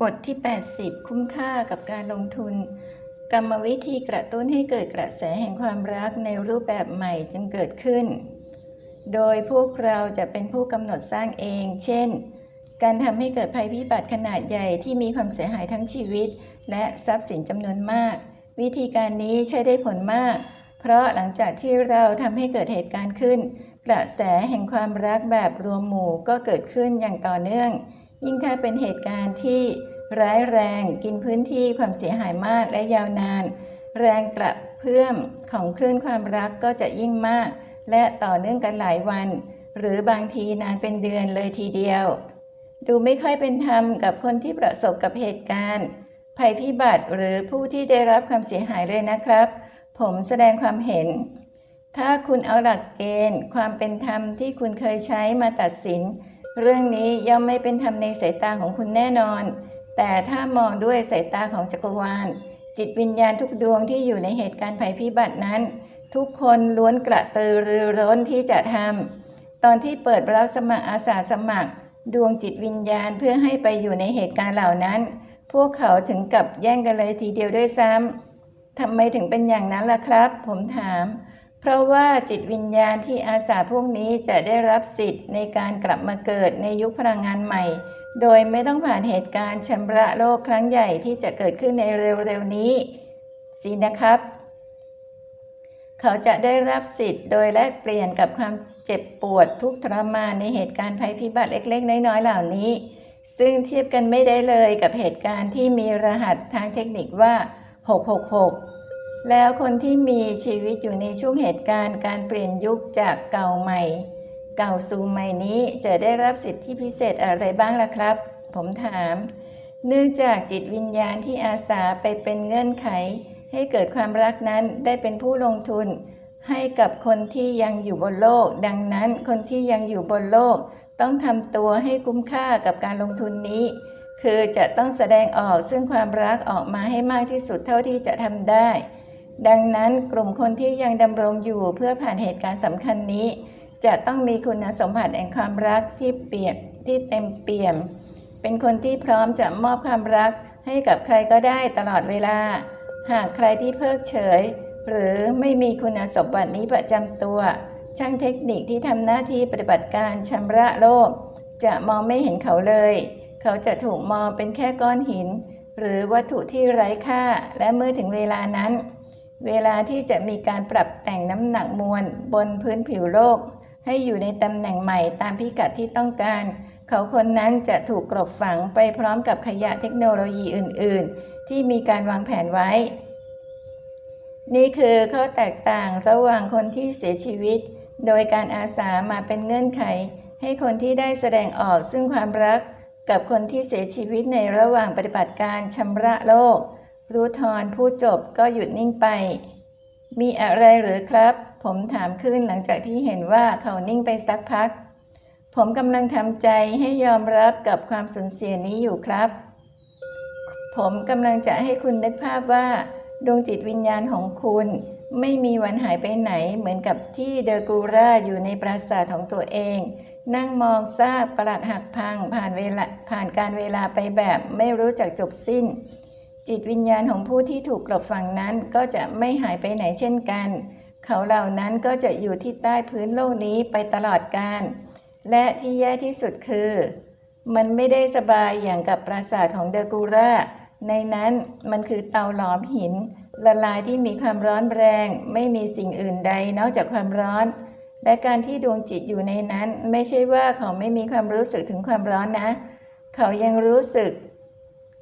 บทที่ 80 คุ้มค่ากับการลงทุน กรรมวิธีกระตุ้นให้เกิดกระแสแห่งความรักในรูปแบบใหม่จึงเกิดขึ้น โดยพวกเราจะเป็นผู้กำหนดสร้างเอง เช่น การทำให้เกิดภัยพิบัติขนาดใหญ่ที่มีความเสียหายทั้งชีวิต และทรัพย์สินจำนวนมาก วิธีการนี้ใช้ได้ผลมาก เพราะหลังจากที่เราทำให้เกิดเหตุการณ์ขึ้น กระแสแห่งความรักแบบรวมหมู่ก็เกิดขึ้นอย่างต่อเนื่อง ยิ่งถ้าเป็นเหตุการณ์ที่ร้ายแรงกินพื้นที่ความเสียหายมากและยาวนาน แรงกระเพื่อมของคลื่นความรักก็จะยิ่งมาก และต่อเนื่องกันหลายวัน หรือบางทีนานเป็นเดือนเลยทีเดียว ดูไม่ค่อยเป็นธรรมกับคนที่ประสบกับเหตุการณ์ ภัยพิบัติหรือผู้ที่ได้รับความเสียหายเลยนะครับ ผมแสดงความเห็น ถ้าคุณเอาหลักเกณฑ์ ความเป็นธรรมที่คุณเคยใช้มาตัดสิน เรื่องนี้ย่อมไม่เป็นธรรมในสายตาของคุณแน่นอน แต่ถ้ามองด้วยสายตาของจักรวาล จิตวิญญาณทุกดวงที่อยู่ในเหตุการณ์ภัยพิบัตินั้น ทุกคนล้วนกระตือรือร้นที่จะทำตอนที่เปิดรับสมัครอาสาสมัคร ดวงจิตวิญญาณเพื่อให้ไปอยู่ในเหตุการณ์เหล่านั้น พวกเขาถึงกับแย่งกันเลยทีเดียวด้วยซ้ำทำไมถึงเป็นอย่างนั้นล่ะครับ ผมถาม เพราะว่าจิตวิญญาณที่อาสาพวกนี้จะได้รับสิทธิ์ในการกลับมาเกิดในยุคพลังงานใหม่ โดยไม่ต้องผ่านเหตุการณ์ชำระโลกครั้งใหญ่ที่จะเกิดขึ้นในเร็วๆนี้ สินะครับ เขาจะได้รับสิทธิ์โดยแลกเปลี่ยนกับความเจ็บปวดทุกทรมานในเหตุการณ์ภัยพิบัติเล็ก ๆ น้อยๆเหล่านี้ ซึ่งเทียบกันไม่ได้เลยกับเหตุการณ์ที่มีรหัสทางเทคนิคว่า 666 แล้วคนที่มีชีวิตอยู่ในช่วงเหตุการณ์การเปลี่ยนยุคจากเก่าใหม่ เก่าสู่ใหม่นี้จะได้รับสิทธิพิเศษอะไรบ้างล่ะครับ ผมถาม เนื่องจากจิตวิญญาณที่อาสาไปเป็นเงื่อนไข ให้เกิดความรักนั้นได้เป็นผู้ลงทุน ให้กับคนที่ยังอยู่บนโลก ดังนั้นคนที่ยังอยู่บนโลก ต้องทำตัวให้คุ้มค่ากับการลงทุนนี้ คือจะต้องแสดงออกซึ่งความรักออกมาให้มากที่สุดเท่าที่จะทำได้ ดังนั้นกลุ่มคนที่ยังดำรงอยู่เพื่อผ่านเหตุการณ์สำคัญนี้ จะต้องมีคุณสมบัติแห่งความรักที่เปี่ยมที่เต็มเปี่ยม เป็นคนที่พร้อมจะมอบความรักให้กับใครก็ได้ตลอดเวลา หากใครที่เพิกเฉย หรือไม่มีคุณสมบัตินี้ประจำตัว ช่างเทคนิคที่ทำหน้าที่ปฏิบัติการชำระโลก จะมองไม่เห็นเขาเลย เขาจะถูกมองเป็นแค่ก้อนหิน หรือวัตถุที่ไร้ค่าและเมื่อถึงเวลานั้น เวลาที่จะมีการปรับแต่งน้ำหนักมวลบนพื้นผิวโลก ให้อยู่ในตำแหน่งใหม่ตามพิกัดที่ต้องการ เขาคนนั้นจะถูกกลบฝังไปพร้อมกับขยะเทคโนโลยีอื่น ๆ ที่มีการวางแผนไว้ นี่คือข้อแตกต่างระหว่างคนที่เสียชีวิต โดยการอาสามาเป็นเงื่อนไข ให้คนที่ได้แสดงออกซึ่งความรัก กับคนที่เสียชีวิตในระหว่างปฏิบัติการชำระโลก รู้ทอนผู้จบก็หยุดนิ่งไป มีอะไรหรือครับ ผมถามขึ้นหลังจากที่เห็นว่าเขานิ่งไปสักพัก ผมกำลังทำใจให้ยอมรับกับความสูญเสียนี้อยู่ครับ ผมกำลังจะให้คุณนึกภาพว่า ดวงจิตวิญญาณของคุณไม่มีวันหายไปไหนเหมือนกับที่เดอกูราอยู่ในปราสาทของตัวเอง นั่งมองซากปรักหักพังผ่านเวลาผ่านการเวลาไปแบบไม่รู้จักจบสิ้น จิตวิญญาณของผู้ที่ถูกกลบฝังนั้นก็จะไม่หายไปไหนเช่นกัน เขาเหล่านั้นก็จะอยู่ที่ใต้พื้นโลกนี้ไปตลอดกาลและที่แย่ที่สุดคือ มันไม่ได้สบายอย่างกับปราสาทของเดอกูราในนั้นมันคือเตาหลอมหิน ละลายที่มีความร้อนแรง ไม่มีสิ่งอื่นใดนอกจากความร้อน และการที่ดวงจิตอยู่ในนั้น ไม่ใช่ว่าเขาไม่มีความรู้สึกถึงความร้อนนะ เขายังรู้สึก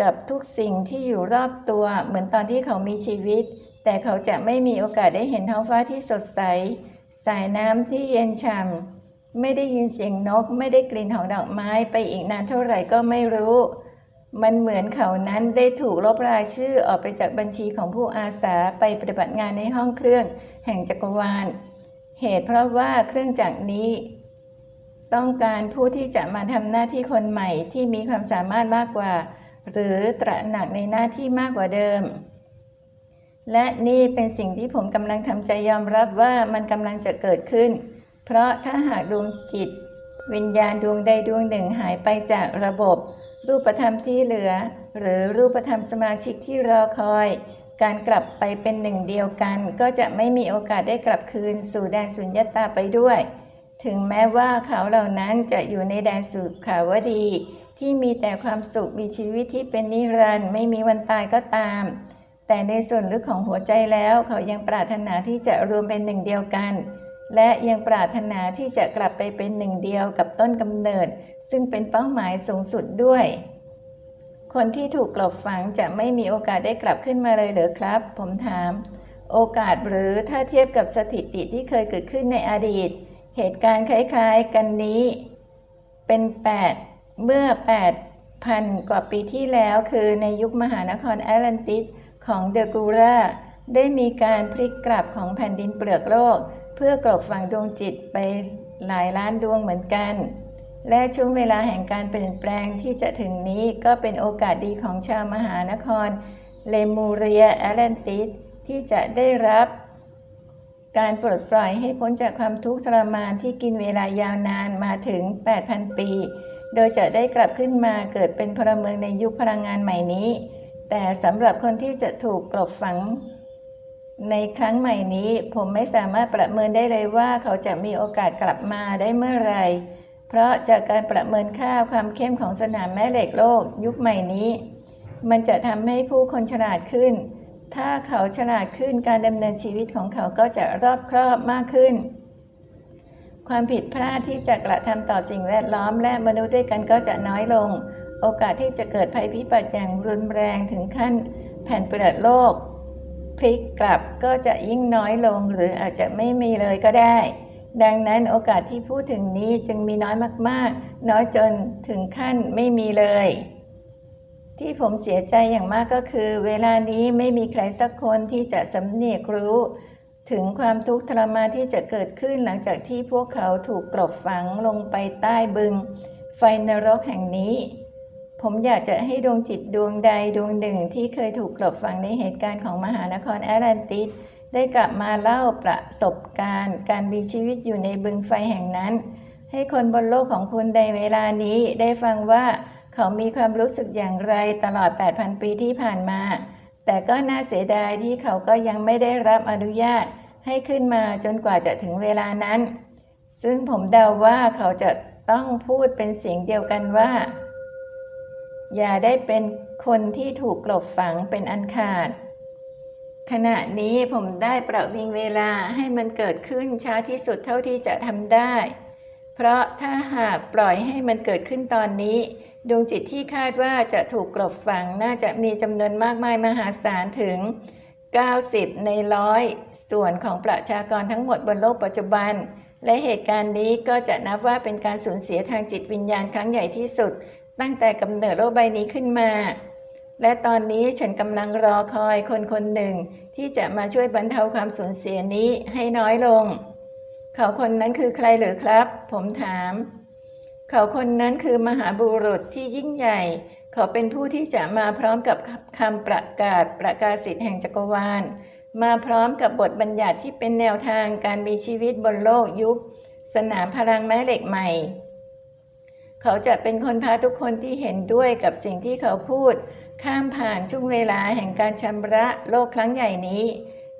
กับทุกสิ่งที่อยู่รอบตัวเหมือนตอนที่เขามีชีวิต แต่เขาจะไม่มีโอกาสได้เห็นท้องฟ้าที่สดใส สายน้ำที่เย็นฉ่ำไม่ได้ยินเสียงนก ไม่ได้กลิ่นของดอกไม้ไปอีกนานเท่าไหร่ก็ไม่รู้ มันเหมือนเขานั้นได้ถูกลบรายชื่อออกไปจากบัญชีของผู้อาสาไปปฏิบัติงานในห้องเครื่อง แห่งจักรวาล เหตุเพราะว่าเครื่องจักรนี้ต้องการผู้ที่จะมาทำหน้าที่คนใหม่ที่มีความสามารถมากกว่า หรือตระหนักในหน้าที่มากกว่าเดิม และนี่เป็นสิ่งที่ผมกำลังทำใจยอมรับว่ามันกำลังจะเกิดขึ้น เพราะถ้าหากดวงจิต วิญญาณดวงใดดวงหนึ่งหายไปจากระบบ รูปธรรมที่เหลือ หรือรูปธรรมสมาชิกที่รอคอย การกลับไปเป็นหนึ่งเดียวกัน ก็จะไม่มีโอกาสได้กลับคืน สู่แดนสุญญตาไปด้วย ถึงแม้ว่าเขาเหล่านั้นจะอยู่ในแดนสุขาวดี ที่มีแต่ความสุขมีชีวิตที่เป็นนิรันดร์ไม่มีวันตายก็ตาม แต่ในส่วนลึกของหัวใจแล้วเขายังปรารถนาที่จะรวมเป็นหนึ่งเดียวกัน และยังปรารถนาที่จะกลับไปเป็นหนึ่งเดียวกับต้นกำเนิด ซึ่งเป็นเป้าหมายสูงสุดด้วย คนที่ถูกกลบฝังจะไม่มีโอกาสได้กลับขึ้นมาเลยเหรือครับ ผมถาม โอกาสหรือถ้าเทียบกับสถิติที่เคยเกิดขึ้นในอดีต เหตุการณ์คล้ายๆ กันนี้ เป็น 8 เมื่อ 8,000 กว่าปีที่แล้วคือในยุคมหานครแอตแลนติสของเดอะกูราได้มีการพลิกกลับของแผ่นดินเปลือกโลก เพื่อกลบฝังดวงจิตไปหลายล้านดวงเหมือนกัน และช่วงเวลาแห่งการเปลี่ยนแปลงที่จะถึงนี้ก็เป็นโอกาสดีของชาวมหานครเลมูเรียแอตแลนติสที่จะได้รับการปลดปล่อยให้พ้นจากความทุกข์ทรมานที่กินเวลายาวนานมาถึง 8,000 ปี โดยจะได้กลับขึ้นมาเกิดเป็นพลเมืองในยุคพลังงานใหม่นี้ แต่สำหรับคนที่จะถูกกลบฝัง ในครั้งใหม่นี้ ผมไม่สามารถประเมินได้เลยว่าเขาจะมีโอกาสกลับมาได้เมื่อไรเพราะจากการประเมินค่าความเข้มของสนามแม่เหล็กโลกยุคใหม่นี้ มันจะทำให้ผู้คนฉลาดขึ้น ถ้าเขาฉลาดขึ้นการดำเนินชีวิตของเขาก็จะรอบครอบมากขึ้น ความผิดพลาดที่จะกระทำต่อสิ่งแวดล้อมและมนุษย์ด้วยกันก็จะน้อยลง โอกาสที่จะเกิดภัยพิบัติอย่างรุนแรงถึงขั้นแผ่นเปลือกโลกพลิกกลับก็จะยิ่งน้อยลงหรืออาจจะไม่มีเลยก็ได้ ดังนั้นโอกาสที่พูดถึงนี้จึงมีน้อยมากๆ น้อยจนถึงขั้นไม่มีเลย ที่ผมเสียใจอย่างมากก็คือ เวลานี้ไม่มีใครสักคนที่จะสำเนียกรู้ ถึงความทุกข์ทรมานที่จะเกิดขึ้นหลังจากที่พวกเขาถูกกลบฝังลงไปใต้บึง ไฟนรกแห่งนี้ ผมอยากจะให้ดวงจิตดวงใดดวงหนึ่งที่เคยถูกกลบฝังในเหตุการณ์ของมหานครแอตแลนติสได้กลับมาเล่าประสบการณ์ การมีชีวิตอยู่ในบึงไฟแห่งนั้น ให้คนบนโลกของคุณในเวลานี้ได้ฟังว่าเขามีความรู้สึกอย่างไรตลอด 8,000 ปีที่ผ่านมา แต่ก็น่าเสียดายที่เขาก็ยังไม่ได้รับอนุญาตให้ขึ้นมาจนกว่าจะถึงเวลานั้น ซึ่งผมเดาว่าเขาจะต้องพูดเป็นเสียงเดียวกันว่า อย่าได้เป็นคนที่ถูกกลบฝังเป็นอันขาด ขณะนี้ผมได้ประวิงเวลาให้มันเกิดขึ้นช้าที่สุดเท่าที่จะทำได้ เพราะถ้าหากปล่อยให้มันเกิดขึ้นตอนนี้ ดวงจิตที่คาดว่าจะถูกกลบฝังน่าจะมีจำนวนมากมายมหาศาลถึง 90 ในร้อยส่วนของประชากรทั้งหมดบนโลกปัจจุบัน และเหตุการณ์นี้ก็จะนับว่าเป็นการสูญเสียทางจิตวิญญาณครั้งใหญ่ที่สุด ตั้งแต่กำเนิดโลกใบนี้ขึ้นมา และตอนนี้ฉันกำลังรอคอยคนคนหนึ่ง ที่จะมาช่วยบรรเทาความสูญเสียนี้ให้น้อยลง เขาคนนั้นคือใครหรือครับ ผมถาม เขาคนนั้นคือมหาบุรุษที่ยิ่งใหญ่ เขาเป็นผู้ที่จะมาพร้อมกับคำประกาศประกาศสิทธิ์แห่งจักรวาล มาพร้อมกับบทบัญญัติที่เป็นแนวทางการมีชีวิตบนโลกยุค สนามพลังแม่เหล็กใหม่ เขาจะเป็นคนพาทุกคนที่เห็นด้วยกับสิ่งที่เขาพูด ข้ามผ่านช่วงเวลาแห่งการชำระโลกครั้งใหญ่นี้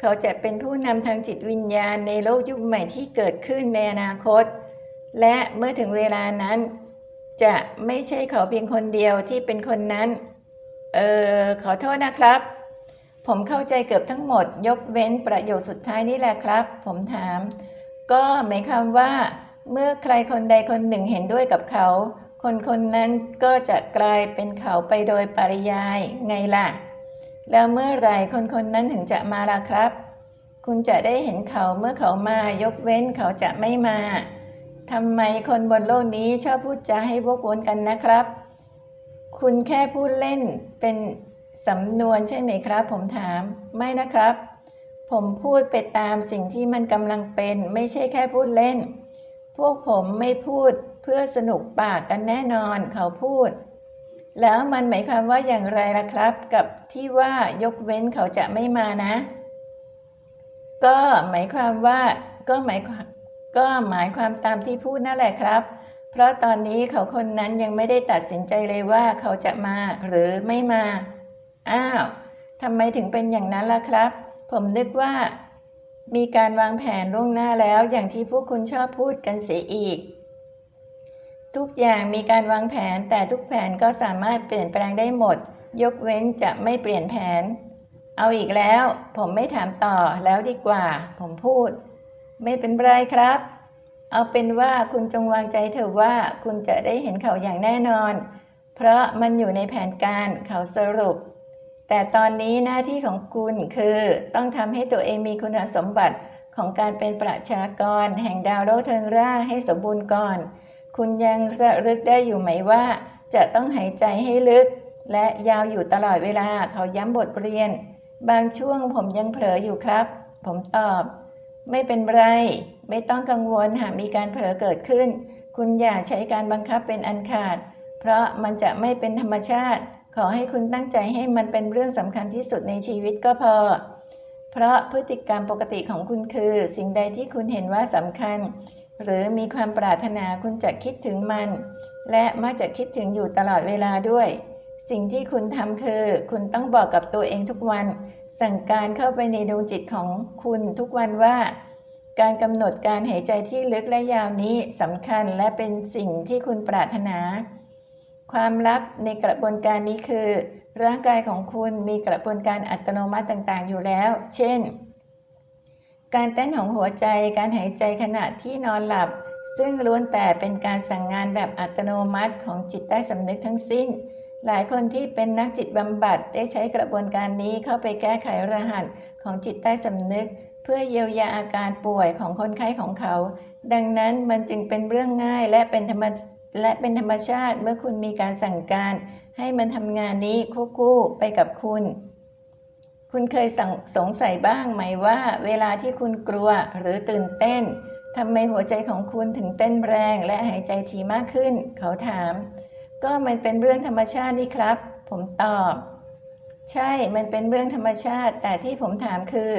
เขาจะเป็นผู้นำทางจิตวิญญาณในโลกยุคใหม่ที่เกิดขึ้นในอนาคต และเมื่อถึงเวลานั้น จะไม่ใช่เขาเพียงคนเดียวที่เป็นคนนั้น เออขอโทษนะครับ ผมเข้าใจเกือบทั้งหมด ยกเว้นประโยคสุดท้ายนี่แหละครับ ผมถาม ก็หมายความว่า เมื่อใครคนใดคนหนึ่งเห็นด้วยกับเขา คนคนนั้นก็จะกลายเป็นเขาไปโดยปริยายไงล่ะ แล้วเมื่อไรคนคนนั้นถึงจะมาล่ะครับ คุณจะได้เห็นเขาเมื่อเขามายกเว้นเขาจะไม่มา ทำไมคนบนโลกนี้ชอบพูดจาให้วกวนกันนะครับ คุณแค่พูดเล่นเป็นสำนวนใช่ไหมครับ ผมถาม ไม่นะครับ ผมพูดไปตามสิ่งที่มันกำลังเป็น ไม่ใช่แค่พูดเล่น พวกผมไม่พูดเพื่อสนุกปากกันแน่นอนเขาพูด แล้วมันหมายความว่าอย่างไรล่ะครับ กับที่ว่ายกเว้นเขาจะไม่มานะ ก็หมายความว่าก็หมายความ ก็หมายความตามที่พูดนั่นแหละครับ เพราะตอนนี้เขาคนนั้นยังไม่ได้ตัดสินใจเลยว่าเขาจะมาหรือไม่มา อ้าวทำไมถึงเป็นอย่างนั้นล่ะครับ ผมนึกว่า มีการวางแผนล่วงหน้าแล้วอย่างที่พวกคุณชอบพูดกันเสียอีก ทุกอย่างมีการวางแผนแต่ทุกแผนก็สามารถเปลี่ยนแปลงได้หมด ยกเว้นจะไม่เปลี่ยนแผน เอาอีกแล้ว ผมไม่ถามต่อแล้วดีกว่า ผมพูด ไม่เป็นไรครับ เอาเป็นว่าคุณจงวางใจเถอะว่าคุณจะได้เห็นเขาอย่างแน่นอน เพราะมันอยู่ในแผนการเขาสรุป แต่ตอนนี้หน้าที่ของคุณคือต้องทำให้ตัวเองมีคุณสมบัติของการเป็นประชากร แห่งดาวโลกเทิงร่าให้สมบูรณ์ก่อน คุณยังระลึกได้อยู่ไหมว่า จะต้องหายใจให้ลึก และยาวอยู่ตลอดเวลาเขาย้ำบทเรียน บางช่วงผมยังเผลออยู่ครับ ผมตอบ ไม่เป็นไร ไม่ต้องกังวลหากมีการเผลอเกิดขึ้น คุณอย่าใช้การบังคับเป็นอันขาด เพราะมันจะไม่เป็นธรรมชาติ ขอให้คุณตั้งใจให้มันเป็นเรื่องสำคัญที่สุดในชีวิตก็พอ เพราะพฤติกรรมปกติของคุณคือ สิ่งใดที่คุณเห็นว่าสำคัญ หรือมีความปรารถนาคุณจะคิดถึงมัน และมักจะคิดถึงอยู่ตลอดเวลาด้วย สิ่งที่คุณทำคือ คุณต้องบอกกับตัวเองทุกวัน สั่งการเข้าไปในดวงจิตของคุณทุกวันว่า การกำหนดการหายใจที่ลึกและยาวนี้สำคัญและเป็นสิ่งที่คุณปรารถนา ความลับในกระบวนการนี้คือ ร่างกายของคุณมีกระบวนการอัตโนมัติต่างๆ อยู่แล้ว เช่น การเต้นของหัวใจ การหายใจขณะที่นอนหลับ ซึ่งล้วนแต่เป็นการสั่งงานแบบอัตโนมัติของจิตใต้สำนึกทั้งสิ้น หลายคนที่เป็นนักจิตบำบัดได้ใช้กระบวนการนี้เข้าไปแก้ไขรหัสของจิตใต้สำนึก เพื่อเยียวยาอาการป่วยของคนไข้ของเขา ดังนั้นมันจึงเป็นเรื่องง่ายและเป็นธรรมและเป็นธรรมชาติเมื่อคุณมีการสั่งการ ให้มันทำงานนี้ควบคู่ไปกับคุณ คุณเคยสงสัยบ้างไหมว่า เวลาที่คุณกลัวหรือตื่นเต้นทำไมหัวใจของคุณถึงเต้นแรงและหายใจทีมากขึ้น เขาถาม ก็มันเป็นเรื่องธรรมชาตินี่ครับ ผมตอบ ใช่ มันเป็นเรื่องธรรมชาติ แต่ที่ผมถามคือ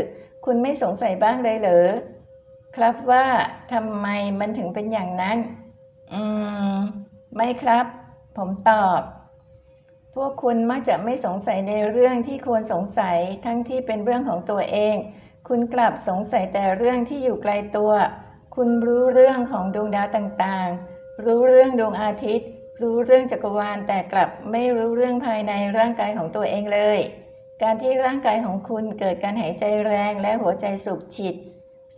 คุณไม่สงสัยบ้างเลยเหรอ ครับว่าทำไมมันถึงเป็นอย่างนั้น อืม ไม่ครับ ผมตอบ พวกคุณมักจะไม่สงสัยในเรื่องที่ควรสงสัย ทั้งที่เป็นเรื่องของตัวเอง คุณกลับสงสัยแต่เรื่องที่อยู่ไกลตัว คุณรู้เรื่องของดวงดาวต่างๆ รู้เรื่องดวงอาทิตย์ รู้เรื่องจักรวาลแต่กลับไม่รู้เรื่องภายในร่างกายของตัวเองเลย การที่ร่างกายของคุณเกิดการหายใจแรงและหัวใจสูบฉีด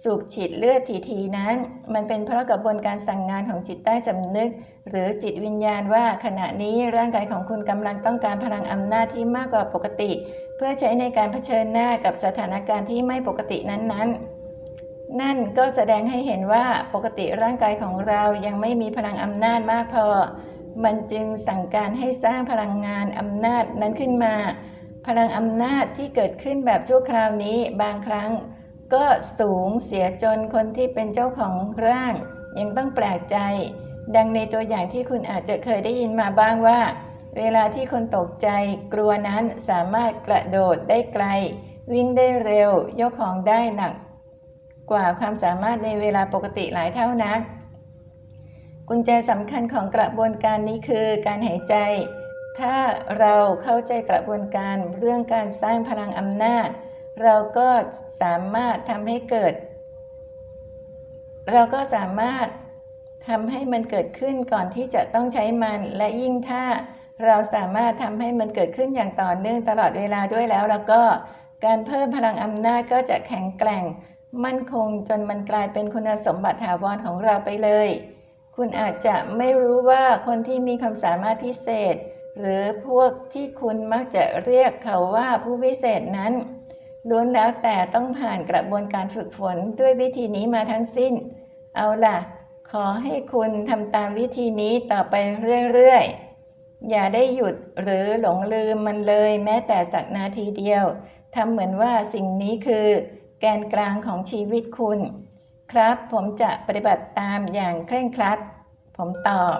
สูบฉีดเลือดทีๆนั้น มันเป็นเพราะกระบวนการสั่งงานของจิตใต้สำนึก หรือจิตวิญญาณว่าขณะนี้ร่างกายของคุณกำลังต้องการพลังอำนาจที่มากกว่าปกติ เพื่อใช้ในการเผชิญหน้ากับสถานการณ์ที่ไม่ปกตินั้นๆนั่นก็แสดงให้เห็นว่าปกติร่างกายของเรายังไม่มีพลังอำนาจมากพอ มันจึงสั่งการให้สร้างพลังงานอำนาจนั้นขึ้นมา พลังอำนาจที่เกิดขึ้นแบบชั่วคราวนี้บางครั้ง ก็สูงเสียจนคนที่เป็นเจ้าของร่าง ยังต้องแปลกใจ ดังในตัวอย่างที่คุณอาจจะเคยได้ยินมาบ้างว่า เวลาที่คนตกใจกลัวนั้นสามารถกระโดดได้ไกล วิ่งได้เร็ว ยกของได้หนัก กว่าความสามารถในเวลาปกติหลายเท่านัก กุญแจสำคัญของกระบวนการนี้คือการหายใจ ถ้าเราเข้าใจกระบวนการเรื่องการสร้างพลังอำนาจ เราก็สามารถทำให้เกิด เราก็สามารถทำให้มันเกิดขึ้นก่อนที่จะต้องใช้มัน และยิ่งถ้าเราสามารถทำให้มันเกิดขึ้นอย่างต่อเนื่องตลอดเวลาด้วยแล้ว แล้วก็การเพิ่มพลังอำนาจก็จะแข็งแกร่ง มั่นคงจนมันกลายเป็นคุณสมบัติถาวรของเราไปเลย คุณอาจจะไม่รู้ว่าคนที่มีความสามารถพิเศษ หรือพวกที่คุณมักจะเรียกเขาว่าผู้พิเศษนั้นล้วนแล้วแต่ต้องผ่านกระบวนการฝึกฝนด้วยวิธีนี้มาทั้งสิ้น เอาล่ะ ขอให้คุณทำตามวิธีนี้ต่อไปเรื่อยๆ อย่าได้หยุดหรือหลงลืมมันเลยแม้แต่สักนาทีเดียว ทำเหมือนว่าสิ่งนี้คือ แกนกลางของชีวิตคุณ ครับ ผมจะปฏิบัติตามอย่างเคร่งครัด ผมตอบ